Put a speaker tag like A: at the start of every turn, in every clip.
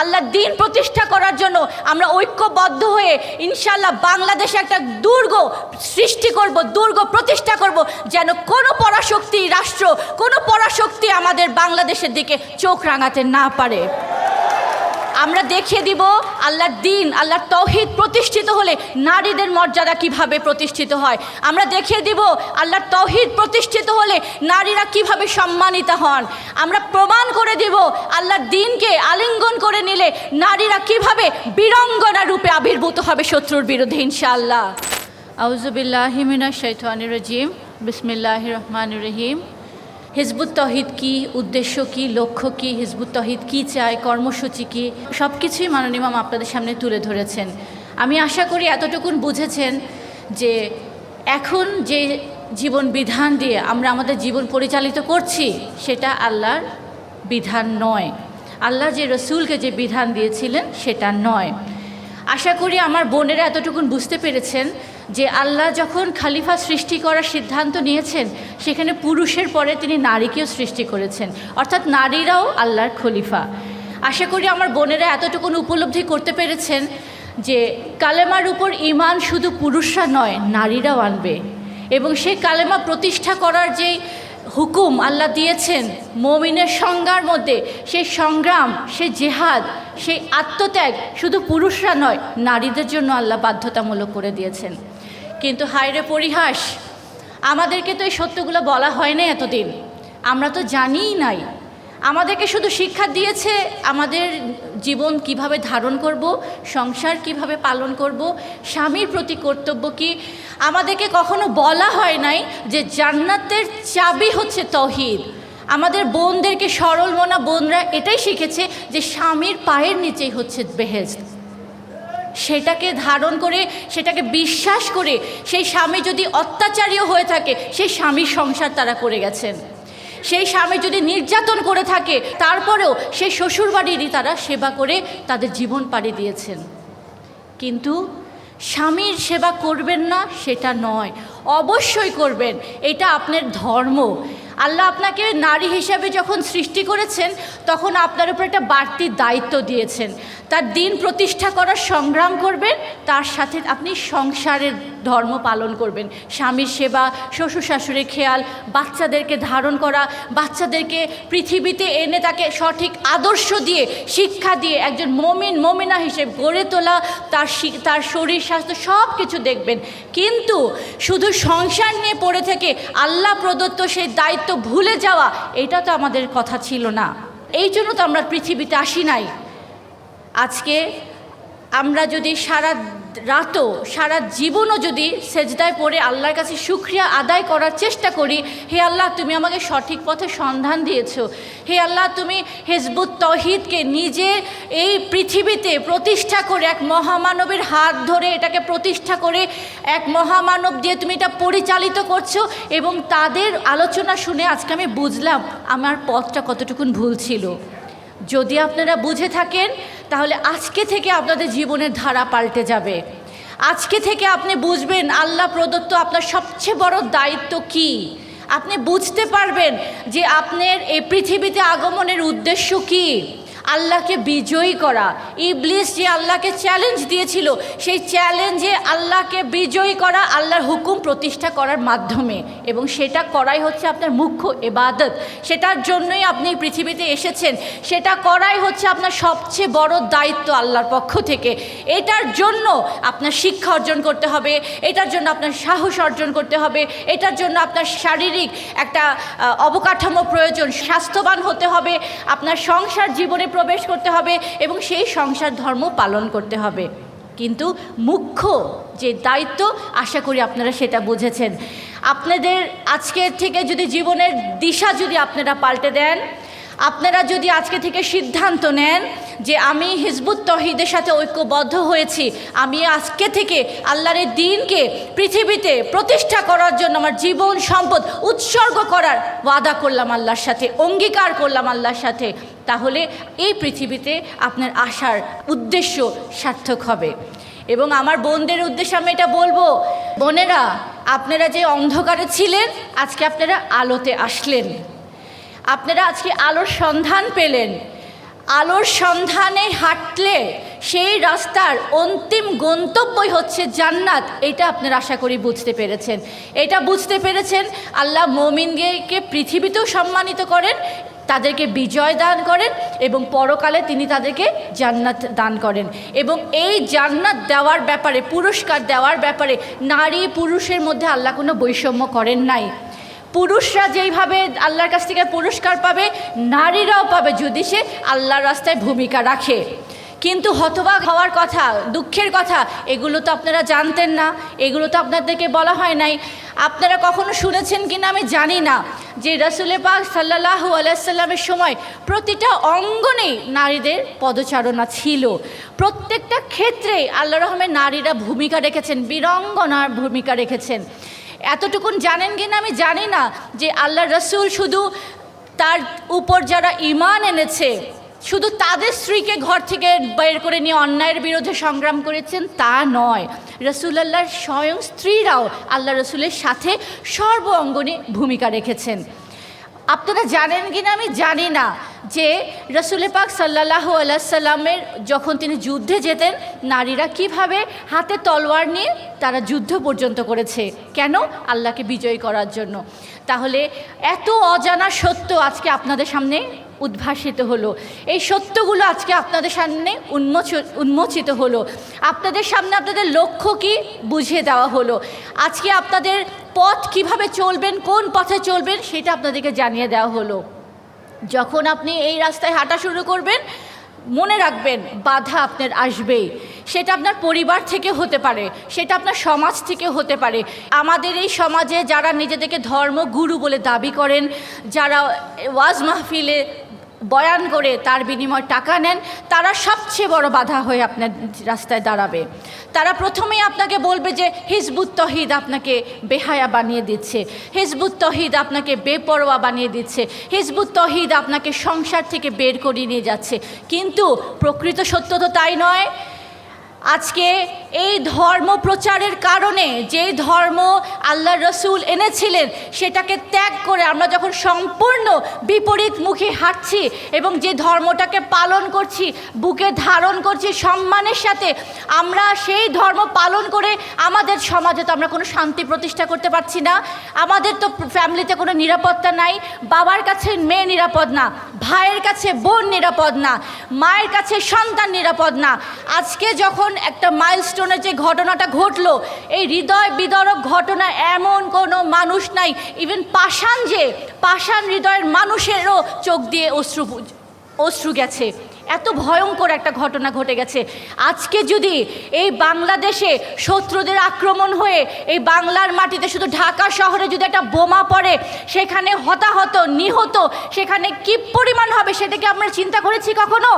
A: আল্লাহর দিন প্রতিষ্ঠা করার জন্য আমরা ঐক্যবদ্ধ হয়ে ইনশাল্লাহ বাংলাদেশে একটা দুর্গ সৃষ্টি করব, দুর্গ প্রতিষ্ঠা করব, যেন কোনো পরাশক্তি রাষ্ট্র, কোনো পরাশক্তি আমাদের বাংলাদেশের দিকে চোখ রাঙাতে না পারে। আমরা দেখিয়ে দিব আল্লাহর দিন, আল্লাহর তৌহিদ প্রতিষ্ঠিত হলে নারীদের মর্যাদা কীভাবে প্রতিষ্ঠিত হয়। আমরা দেখিয়ে দিব আল্লাহর তৌহিদ প্রতিষ্ঠিত হলে নারীরা কীভাবে সম্মানিত হন। আমরা প্রমাণ করে দিব আল্লাহর দিনকে আলিঙ্গন করে নিলে নারীরা কীভাবে বীরঙ্গনা রূপে আবির্ভূত হবে শত্রুর বিরুদ্ধে, ইনশাআল্লাহ। আউজুবিল্লাহিমিনা শৈতানির রাজিম বিসমিল্লাহ রহমান রহিম। হিজবুত তহিদ কি, উদ্দেশ্য কি, লক্ষ্য কি, হিজবুত তহিদ কি চায়, কর্মসূচি কি সব কিছুই মাননীয় মাম আপনাদের সামনে তুলে ধরেছেন। আমি আশা করি এতটুকুন বুঝেছেন যে এখন যে জীবন বিধান দিয়ে আমরা আমাদের জীবন পরিচালিত করছি, সেটা আল্লাহর বিধান নয়। আল্লাহ যে রসুলকে যে বিধান দিয়েছিলেন, সেটা নয়। আশা করি আমার বোনেরা এতটুকুন বুঝতে পেরেছেন যে আল্লাহ যখন খালিফা সৃষ্টি করার সিদ্ধান্ত নিয়েছেন, সেখানে পুরুষের পরে তিনি নারীকেও সৃষ্টি করেছেন। অর্থাৎ নারীরাও আল্লাহর খলিফা। আশা করি আমার বোনেরা এতটুকুন উপলব্ধি করতে পেরেছেন যে কালেমার উপর ইমান শুধু পুরুষরা নয়, নারীরাও আনবে। এবং সেই কালেমা প্রতিষ্ঠা করার যেই হুকুম আল্লাহ দিয়েছেন, মমিনের সংজ্ঞার মধ্যে, সেই সংগ্রাম, সেই জেহাদ, সেই আত্মত্যাগ শুধু পুরুষরা নয়, নারীদের জন্য আল্লাহ বাধ্যতামূলক করে দিয়েছেন। কিন্তু হায়রে পরিহাস, আমাদেরকে তো এই সত্যগুলো বলা হয় না এতদিন। আমরা তো জানিই নাই। আমাদেরকে শুধু শিক্ষা দিয়েছে আমাদের জীবন কীভাবে ধারণ করব, সংসার কীভাবে পালন করব, স্বামীর প্রতি কর্তব্য কি? আমাদেরকে কখনো বলা হয় নাই যে জান্নাতের চাবি হচ্ছে তহিদ। আমাদের বোনদেরকে সরল মনা বোনরা এটাই শিখেছে যে স্বামীর পায়ের নিচেই হচ্ছে বেহেস্ত সেটাকে ধারণ করে, সেটাকে বিশ্বাস করে সেই স্বামী যদি অত্যাচারীও হয়ে থাকে, সেই স্বামীর সংসার তারা করে গেছেন। সেই স্বামী যদি নির্যাতন করে থাকে, তারপরেও সেই শ্বশুরবাড়িরই তারা সেবা করে তাদের জীবন পাড়ি দিয়েছেন। কিন্তু স্বামীর সেবা করবেন না, সেটা নয়। অবশ্যই করবেন। এটা আপনার ধর্ম। আল্লাহ আপনাকে নারী হিসাবে যখন সৃষ্টি করেছেন, তখন আপনার উপর একটা বাড়তি দায়িত্ব দিয়েছেন। তার দিন প্রতিষ্ঠা করার সংগ্রাম করবেন, তার সাথে আপনি সংসারের ধর্ম পালন করবেন। স্বামীর সেবা শ্বশুর শাশুড়ির খেয়াল, বাচ্চাদেরকে ধারণ করা, বাচ্চাদেরকে পৃথিবীতে এনে তাকে সঠিক আদর্শ দিয়ে, শিক্ষা দিয়ে, একজন মমিন, মমিনা হিসেবে গড়ে তোলা, তার তার শরীর, স্বাস্থ্য সব কিছু দেখবেন। কিন্তু শুধু সংসার নিয়ে পড়ে থেকে আল্লাহ প্রদত্ত সেই দায়িত্ব ভুলে যাওয়া, এটা তো আমাদের কথা ছিল না। এই জন্য তো আমরা পৃথিবীতে আসি নাই। আজকে আমরা যদি সারা রাতও সারা জীবনও যদি সেজদায় পড়ে আল্লাহর কাছে সুক্রিয়া আদায় করার চেষ্টা করি, হে আল্লাহ তুমি আমাকে সঠিক পথে সন্ধান দিয়েছ। হে আল্লাহ তুমি হেজবুত তহিদকে নিজে এই পৃথিবীতে প্রতিষ্ঠা করে এক মহামানবের হাত ধরে এটাকে প্রতিষ্ঠা করে এক মহামানব দিয়ে তুমি এটা পরিচালিত করছ এবং তাদের আলোচনা শুনে আজকে আমি বুঝলাম আমার পথটা কতটুকুন ভুল ছিল। যদি আপনারা বুঝে থাকেন, তাহলে আজকে থেকে আপনাদের জীবনের ধারা পাল্টে যাবে। আজকে থেকে আপনি বুঝবেন আল্লাহ প্রদত্ত আপনার সবচেয়ে বড় দায়িত্ব কি। আপনি বুঝতে পারবেন যে আপনার এই পৃথিবীতে আগমনের উদ্দেশ্য কি। আল্লাহকে বিজয়ী করা। ইবলিস যে আল্লাহকে চ্যালেঞ্জ দিয়েছিল, সেই চ্যালেঞ্জে আল্লাহকে বিজয়ী করা আল্লাহর হুকুম প্রতিষ্ঠা করার মাধ্যমে। এবং সেটা করাই হচ্ছে আপনার মুখ্য এবাদত সেটার জন্যই আপনি পৃথিবীতে এসেছেন। সেটা করাই হচ্ছে আপনার সবচেয়ে বড় দায়িত্ব আল্লাহর পক্ষ থেকে। এটার জন্য আপনার শিক্ষা অর্জন করতে হবে, এটার জন্য আপনার সাহস অর্জন করতে হবে, এটার জন্য আপনার শারীরিক একটা অবকাঠামো প্রয়োজন, স্বাস্থ্যবান হতে হবে, আপনার সংসার জীবনে প্রবেশ করতে হবে এবং সেই সংসার ধর্ম পালন করতে হবে। কিন্তু মুখ্য যে দায়িত্ব, আশা করি আপনারা সেটা বুঝেছেন। আপনাদের আজকের থেকে যদি জীবনের দিশা যদি আপনারা পাল্টে দেন, আপনারা যদি আজকে থেকে সিদ্ধান্ত নেন যে আমি হিজবুত তহিদের সাথে ঐক্যবদ্ধ হয়েছি, আমি আজকে থেকে আল্লাহর দিনকে পৃথিবীতে প্রতিষ্ঠা করার জন্য আমার জীবন সম্পদ উৎসর্গ করার ওয়াদা করলাম আল্লাহর সাথে, অঙ্গীকার করলাম আল্লাহর সাথে তাহলে এই পৃথিবীতে আপনার আসার উদ্দেশ্য সার্থক হবে। এবং আমার বোনদের উদ্দেশ্যে আমি এটা বলব, বোনেরা, আপনারা যে অন্ধকারে ছিলেন, আজকে আপনারা আলোতে আসলেন। আপনারা আজকে আলোর সন্ধান পেলেন। আলোর সন্ধানে হাঁটলে সেই রাস্তার অন্তিম গন্তব্যই হচ্ছে জান্নাত, এটা আপনারা আশা করি বুঝতে পেরেছেন। এটা বুঝতে পেরেছেন, আল্লাহ মোমিনকে পৃথিবীতেও সম্মানিত করেন তাদেরকে বিজয় দান করেন এবং পরকালে তিনি তাদেরকে জান্নাত দান করেন। এবং এই জান্নাত দেওয়ার ব্যাপারে, পুরস্কার দেওয়ার ব্যাপারে নারী পুরুষের মধ্যে আল্লাহ কোনো বৈষম্য করেন নাই। পুরুষরা যেইভাবে আল্লাহর কাছ থেকে পুরস্কার পাবে, নারীরাও পাবে যদি সে আল্লাহর রাস্তায় ভূমিকা রাখে। কিন্তু হতবাক হওয়ার কথা, দুঃখের কথা, এগুলো তো আপনারা জানতেন না, এগুলো তো আপনাদেরকে বলা হয় নাই। আপনারা কখনো শুনেছেন কি না আমি জানি না, যে রসুলে পাক সাল্লাহু আলাইসাল্লামের সময় প্রতিটা অঙ্গনেই নারীদের পদচারণা ছিল। প্রত্যেকটা ক্ষেত্রে আল্লাহ রহমের নারীরা ভূমিকা রেখেছেন বীরঙ্গনার ভূমিকা রেখেছেন। এতটুকুন জানেন কি না আমি জানি না যে আল্লাহ রসুল শুধু তার উপর যারা ইমান এনেছে শুধু তাদের স্ত্রীকে ঘর থেকে বের করে নিয়ে অন্যায়ের বিরুদ্ধে সংগ্রাম করেছেন তা নয়। রসুলাল্লাহর স্বয়ং স্ত্রীরাও আল্লাহ রসুলের সাথে সর্ব অঙ্গনে ভূমিকা রেখেছেন। আপনারা জানেন কি না আমি জানি না যে রসুলে পাক সাল্লাহ আলাইসাল্লামের যখন তিনি যুদ্ধে যেতেন, নারীরা কীভাবে হাতে তলোয়ার নিয়ে তারা যুদ্ধ পর্যন্ত করেছে? কেন? আল্লাহকে বিজয়ী করার জন্য। তাহলে এত অজানা সত্য আজকে আপনাদের সামনে উদ্ভাসিত হলো। এই সত্যগুলো আজকে আপনাদের সামনে উন্মোচ, উন্মোচিত হলো। আপনাদের সামনে আপনাদের লক্ষ্য কি বুঝিয়ে দেওয়া হলো। আজকে আপনাদের পথ কীভাবে চলবেন, কোন পথে চলবেন সেটা আপনাদেরকে জানিয়ে দেওয়া হলো। যখন আপনি এই রাস্তায় হাঁটা শুরু করবেন, মনে রাখবেন বাধা আপনার আসবেই। সেটা আপনার পরিবার থেকে হতে পারে, সেটা আপনার সমাজ থেকে হতে পারে। আমাদের এই সমাজে যারা নিজেদেরকে ধর্মগুরু বলে দাবি করেন, যারা ওয়াজ মাহফিলে বয়ান করে তার বিনিময় টাকা নেন, তারা সবচেয়ে বড় বাধা হয়ে আপনার রাস্তায় দাঁড়াবে। তারা প্রথমেই আপনাকে বলবে যে, হিজবুত তহিদ আপনাকে বেহায়া বানিয়ে দিচ্ছে। হিজবুত তহিদ আপনাকে বেপরোয়া বানিয়ে দিচ্ছে। হিজবুত তহিদ আপনাকে সংসার থেকে বের করিয়ে নিয়ে যাচ্ছে। কিন্তু প্রকৃত সত্য তো তাই নয় আজকে এই ধর্ম প্রচারের কারণে যে ধর্ম আল্লাহ রসুল এনেছিলেন, সেটাকে ত্যাগ করে আমরা যখন সম্পূর্ণ বিপরীত মুখে হাঁটছি এবং যে ধর্মটাকে পালন করছি, বুকে ধারণ করছি সম্মানের সাথে, আমরা সেই ধর্ম পালন করে আমাদের সমাজে তো আমরা কোনো শান্তি প্রতিষ্ঠা করতে পারছি না। আমাদের তো ফ্যামিলিতে কোনো নিরাপত্তা নাই, বাবার কাছে মেয়ে নিরাপদ না। ভাইয়ের কাছে বোন নিরাপদ না, মায়ের কাছে সন্তান নিরাপদ না। আজকে যখন একটা মাইলস্টোনের যে ঘটনাটা ঘটলো, এই হৃদয় বিদরক ঘটনা এমন কোনো মানুষ নাই ইভেন পাষাণ যে, পাষাণ হৃদয়ের মানুষেরও চোখ দিয়ে অশ্রু অশ্রু গেছে। এত ভয়ঙ্কর একটা ঘটনা ঘটে গেছে। আজকে যদি এই বাংলাদেশে শত্রুদের আক্রমণ হয়ে এই বাংলার মাটিতে শুধু ঢাকা শহরে যদি একটা বোমা পড়ে, সেখানে হতাহত, নিহত, সেখানে কি পরিমাণ হবে সেটাকে আপনারা চিন্তা করেছি কখনো?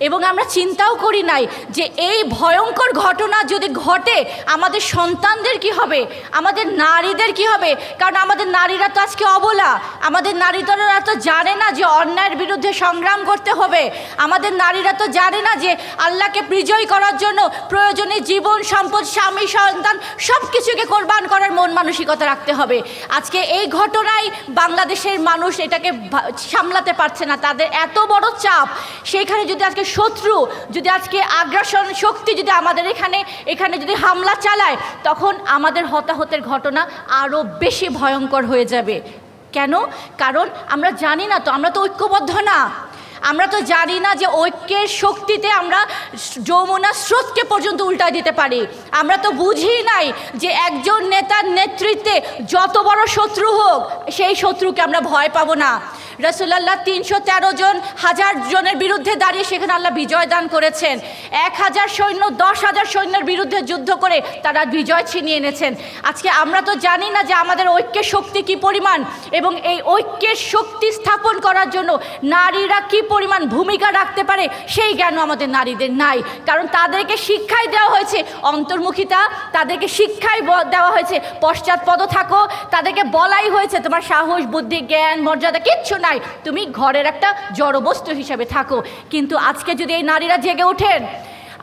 A: এবং আমরা চিন্তাও করি নাই যে এই ভয়ঙ্কর ঘটনা যদি ঘটে, আমাদের সন্তানদের কি হবে? আমাদের নারীদের কি হবে? কারণ আমাদের নারীরা তো আজকে অবলা। আমাদের নারীরা তো জানে না যে অন্যায়ের বিরুদ্ধে সংগ্রাম করতে হবে। আমাদের নারীরা তো জানে না যে আল্লাহকে বিজয় করার জন্য প্রয়োজনে জীবন, সম্পদ, স্বামী, সন্তান সব কিছুকে কোরবান করার মন মানসিকতা রাখতে হবে। আজকে এই ঘটনায় বাংলাদেশের মানুষ এটাকে সামলাতে পারছে না। তাদের এত বড় চাপ। সেখানে যদি আজকে শত্রু যদি আজকে আগ্রাসন শক্তি যদি আমাদের এখানে এখানে যদি হামলা চালায়, তখন আমাদের হতাহতের ঘটনা আরও বেশি ভয়ঙ্কর হয়ে যাবে। কেন? কারণ আমরা জানি না তো, আমরা তো ঐক্যবদ্ধ না। আমরা তো জানি না যে ঐক্যের শক্তিতে আমরা যমুনা স্রোতকে পর্যন্ত উল্টায় দিতে পারি। আমরা তো বুঝি নাই যে একজন নেতার নেতৃত্বে যত বড় শত্রু হোক, সেই শত্রুকে আমরা ভয় পাবো না। রসুল্লাহ তিনশো তেরো জন, হাজার জনের বিরুদ্ধে দাঁড়িয়ে সেখানে আল্লাহ বিজয় দান করেছেন। এক হাজার সৈন্য, দশ হাজার সৈন্যের বিরুদ্ধে যুদ্ধ করে তারা বিজয় ছিনিয়ে এনেছেন। আজকে আমরা তো জানি না যে আমাদের ঐক্যের শক্তি কি পরিমাণ এবং এই ঐক্যের শক্তি স্থাপন করার জন্য নারীরা কি পরিমাণ ভূমিকা রাখতে পারে সেই জ্ঞান আমাদের নারীদের নাই। কারণ তাদেরকে শিক্ষাই দেওয়া হয়েছে অন্তর্মুখিতা, তাদেরকে শিক্ষাই দেওয়া হয়েছে পশ্চাৎপদ থাকো, তাদেরকে বলাই হয়েছে তোমার সাহস, বুদ্ধি, জ্ঞান, মর্যাদা কিচ্ছু নাই তুমি ঘরের একটা জড়বস্তু হিসাবে থাকো। কিন্তু আজকে যদি এই নারীরা জেগে ওঠেন,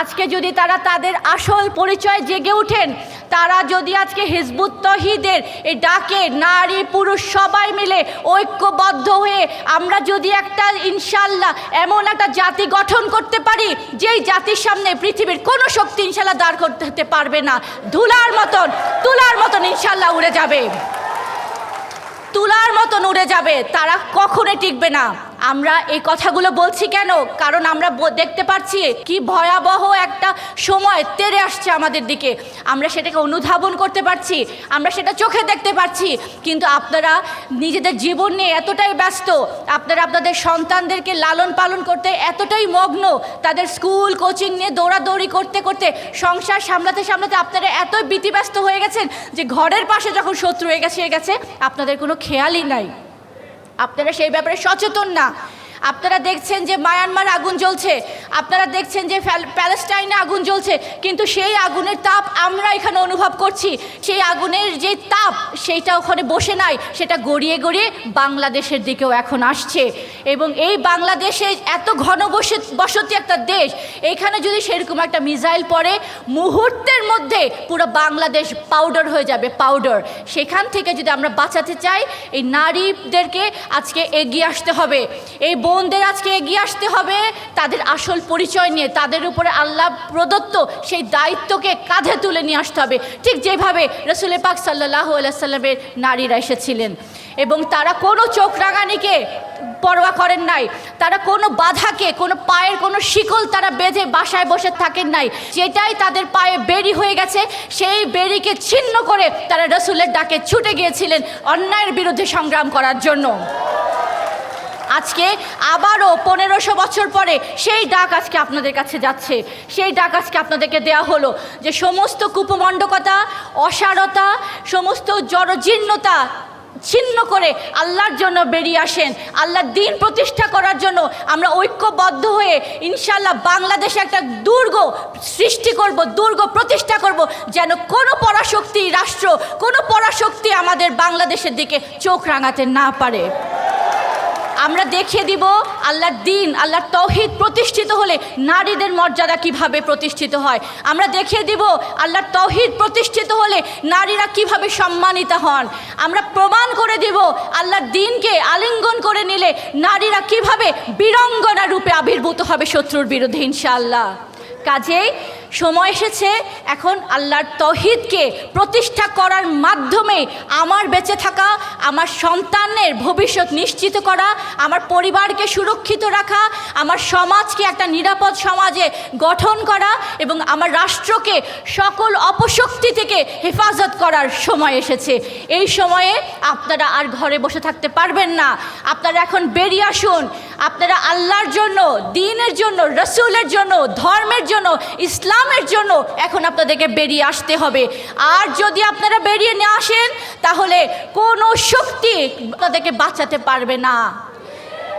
A: আজকে যদি তারা তাদের আসল পরিচয় জেগে ওঠেন, তারা যদি আজকে হিজবুত তহিদের এই ডাকে নারী পুরুষ সবাই মিলে ঐক্যবদ্ধ হয়ে আমরা যদি একটা ইনশাল্লাহ এমন একটা জাতি গঠন করতে পারি, যেই জাতির সামনে পৃথিবীর কোনো শক্তি ইনশাল্লাহ দাঁড় করতে পারবে না। ধুলার মতন, তুলার মতন ইনশাল্লাহ উড়ে যাবে। তুলার মতন উড়ে যাবে তারা কখনো টিকবে না। আমরা এই কথাগুলো বলছি কেন? কারণ আমরা দেখতে পাচ্ছি কি ভয়াবহ একটা সময় তেরে আসছে আমাদের দিকে। আমরা সেটাকে অনুধাবন করতে পারছি, আমরা সেটা চোখে দেখতে পাচ্ছি কিন্তু আপনারা নিজেদের জীবন নিয়ে এতটাই ব্যস্ত, আপনারা আপনাদের সন্তানদেরকে লালন পালন করতে এতটাই মগ্ন, তাদের স্কুল, কোচিং নিয়ে দৌড়াদৌড়ি করতে করতে, সংসার সামলাতে সামলাতে আপনারা এতই ব্যস্ত হয়ে গেছেন যে ঘরের পাশে যখন শত্রু গেছে হয়ে গেছে, আপনাদের কোনো খেয়ালই নাই। আপনারা সেই ব্যাপারে সচেতন না। আপনারা দেখছেন যে মায়ানমার আগুন জ্বলছে, আপনারা দেখছেন যে প্যালেস্টাইনে আগুন জ্বলছে, কিন্তু সেই আগুনের তাপ আমরা এখানে অনুভব করছি। সেই আগুনের যে তাপ, সেইটা ওখানে বসে নাই, সেটা গড়িয়ে গড়িয়ে বাংলাদেশের দিকেও এখন আসছে। এবং এই বাংলাদেশে এত ঘন বসে- বসতি একটা দেশ এইখানে যদি সেরকম একটা মিসাইল পড়ে, মুহূর্তের মধ্যে পুরো বাংলাদেশ পাউডার হয়ে যাবে, পাউডার। সেখান থেকে যদি আমরা বাঁচাতে চাই, এই নারীদেরকে আজকে এগিয়ে আসতে হবে। এই বোনদের আজকে এগিয়ে আসতে হবে। তাদের আসল পরিচয় নিয়ে, তাদের উপরে আল্লাহ প্রদত্ত সেই দায়িত্বকে কাঁধে তুলে নিয়ে আসতে হবে। ঠিক যেভাবে রসুল পাক সাল্লাহ আলাইসাল্লামের নারীরা এসেছিলেন। এবং তারা কোনো চোখ রাঙানিকে পরোয়া করেন নাই। তারা কোনো বাধাকে, কোনো পায়ের কোনো শিকল তারা বেঁধে বাসায় বসে থাকেন নাই। যেটাই তাদের পায়ে বেরি হয়ে গেছে, সেই বেরিকে ছিন্ন করে তারা রসুলের ডাকে ছুটে গিয়েছিলেন অন্যায়ের বিরুদ্ধে সংগ্রাম করার জন্য। আজকে আবারও পনেরোশো বছর পরে সেই ডাক আজকে আপনাদের কাছে যাচ্ছে। সেই ডাক আজকে আপনাদেরকে দেয়া হলো যে সমস্ত কুপমণ্ডকতা, অসারতা, সমস্ত জড়জীর্ণতা ছিন্ন করে আল্লাহর জন্য বেরিয়ে আসেন। আল্লাহর দিন প্রতিষ্ঠা করার জন্য আমরা ঐক্যবদ্ধ হয়ে ইনশাল্লাহ বাংলাদেশে একটা দুর্গ সৃষ্টি করব, দুর্গ প্রতিষ্ঠা করব, যেন কোনো পরাশক্তি রাষ্ট্র, কোনো পরাশক্তি আমাদের বাংলাদেশের দিকে চোখ রাঙাতে না পারে। আমরা দেখিয়ে দিব আল্লাহর দিন, আল্লাহর তৌহিদ প্রতিষ্ঠিত হলে নারীদের মর্যাদা কীভাবে প্রতিষ্ঠিত হয়। আমরা দেখিয়ে দিব আল্লাহর তৌহিদ প্রতিষ্ঠিত হলে নারীরা কীভাবে সম্মানিত হন। আমরা প্রমাণ করে দিব আল্লাহর দিনকে আলিঙ্গন করে নিলে নারীরা কীভাবে বীরঙ্গনা রূপে আবির্ভূত হবে শত্রুর বিরুদ্ধে, ইনশাআল্লাহ। কাজেই সময় এসেছে, এখন আল্লাহর তহিদকে প্রতিষ্ঠা করার মাধ্যমে আমার বেঁচে থাকা, আমার সন্তানের ভবিষ্যৎ নিশ্চিত করা, আমার পরিবারকে সুরক্ষিত রাখা, আমার সমাজকে একটা নিরাপদ সমাজে গঠন করা এবং আমার রাষ্ট্রকে সকল অপশক্তি থেকে হেফাজত করার সময় এসেছে। এই সময়ে আপনারা আর ঘরে বসে থাকতে পারবেন না। আপনারা এখন বেরিয়ে আসুন। আপনারা আল্লাহর জন্য, দিনের জন্য, রসুলের জন্য, ধর্মের জন্য, ইসলামের জন্য এখন আপনাদেরকে বেরিয়ে আসতে হবে। আর যদি আপনারা বেরিয়ে না আসেন, তাহলে কোনো শক্তি আপনাদেরকে বাঁচাতে পারবে না।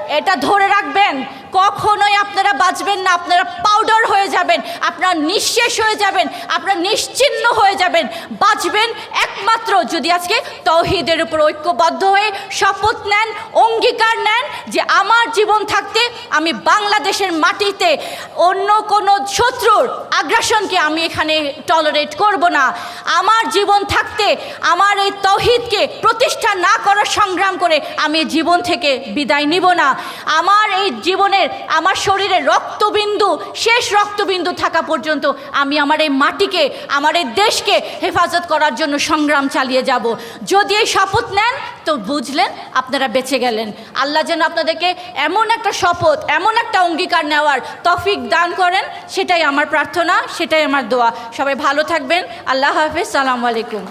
A: এটা ধরে রাখবেন কখনোই আপনারা বাঁচবেন না, আপনারা পাউডার হয়ে যাবেন, আপনারা নিঃশেষ হয়ে যাবেন, আপনারা নিশ্চিন্ন হয়ে যাবেন। বাঁচবেন একমাত্র যদি আজকে তহিদের উপর ঐক্যবদ্ধ হয়ে শপথ নেন, অঙ্গীকার নেন যে আমার জীবন থাকতে আমি বাংলাদেশের মাটিতে অন্য কোনো শত্রুর আগ্রাসনকে আমি এখানে টলারেট করব না। আমার জীবন থাকতে আমার এই তহিদকে প্রতিষ্ঠা না করার সংগ্রাম করে আমি জীবন থেকে বিদায় নিব না। আমার এই জীবনের আমার শরীরে রক্তবিন্দু, শেষ রক্তবিন্দু থাকা পর্যন্ত আমি আমার এই মাটিকে, আমার এই দেশকে হেফাজত করার জন্য সংগ্রাম চালিয়ে যাব। যদি এই শপথ নেন, তো বুঝলেন আপনারা বেঁচে গেলেন। আল্লাহ যেন আপনাদেরকে এমন একটা শপথ, এমন একটা অঙ্গীকার নেওয়ার তফিক দান করেন, সেটাই আমার প্রার্থনা, সেটাই আমার দোয়া। সবাই ভালো থাকবেন। আল্লাহ হাফিজ, সালামু আলাইকুম।